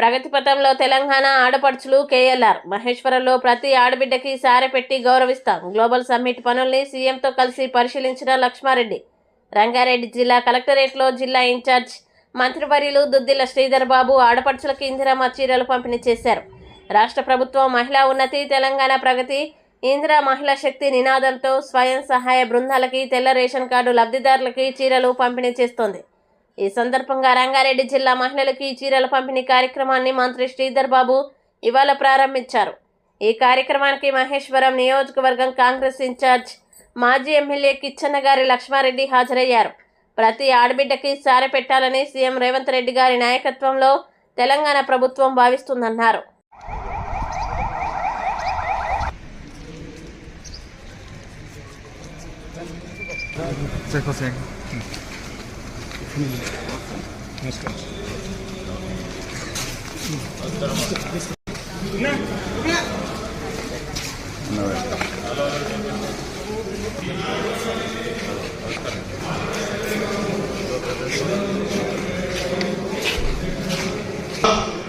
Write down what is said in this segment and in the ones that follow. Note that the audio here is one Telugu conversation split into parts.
ప్రగతి పథంలో తెలంగాణ ఆడపడుచులు కేఎల్ఆర్. మహేశ్వరంలో ప్రతి ఆడబిడ్డకి సారె పెట్టి గౌరవిస్తాం. గ్లోబల్ సమ్మిట్ పనుల్ని సీఎంతో కలిసి పరిశీలించిన లక్ష్మారెడ్డి. రంగారెడ్డి జిల్లా కలెక్టరేట్లో జిల్లా ఇన్ఛార్జ్ మంత్రివర్యులు దుద్దిల శ్రీధర్ బాబు ఆడపడుచులకు ఇందిరమ్మ చీరలు పంపిణీ చేశారు. రాష్ట్ర ప్రభుత్వం మహిళా ఉన్నతి తెలంగాణ ప్రగతి ఇందిరా మహిళా శక్తి నినాదంతో స్వయం సహాయ బృందాలకి తెల్ల రేషన్ కార్డు లబ్ధిదారులకి చీరలు పంపిణీ చేస్తోంది. ఈ సందర్భంగా రంగారెడ్డి జిల్లా మహిళలకు ఈ చీరల పంపిణీ కార్యక్రమాన్ని మంత్రి శ్రీధర్ బాబు ఇవాళ ప్రారంభించారు. ఈ కార్యక్రమానికి మహేశ్వరం నియోజకవర్గం కాంగ్రెస్ ఇన్ఛార్జ్ మాజీ ఎమ్మెల్యే కిచ్చన్న గారి లక్ష్మారెడ్డి హాజరయ్యారు. ప్రతి ఆడబిడ్డకి సారె పెట్టాలని సీఎం రేవంత్ రెడ్డి గారి నాయకత్వంలో తెలంగాణ ప్రభుత్వం భావిస్తుందన్నారు.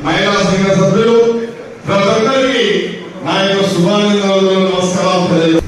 మహిళా సంఘ సభ్యులు ప్రతి నా యొక్క శుభానందాలు నమస్కారాలు తెలియదు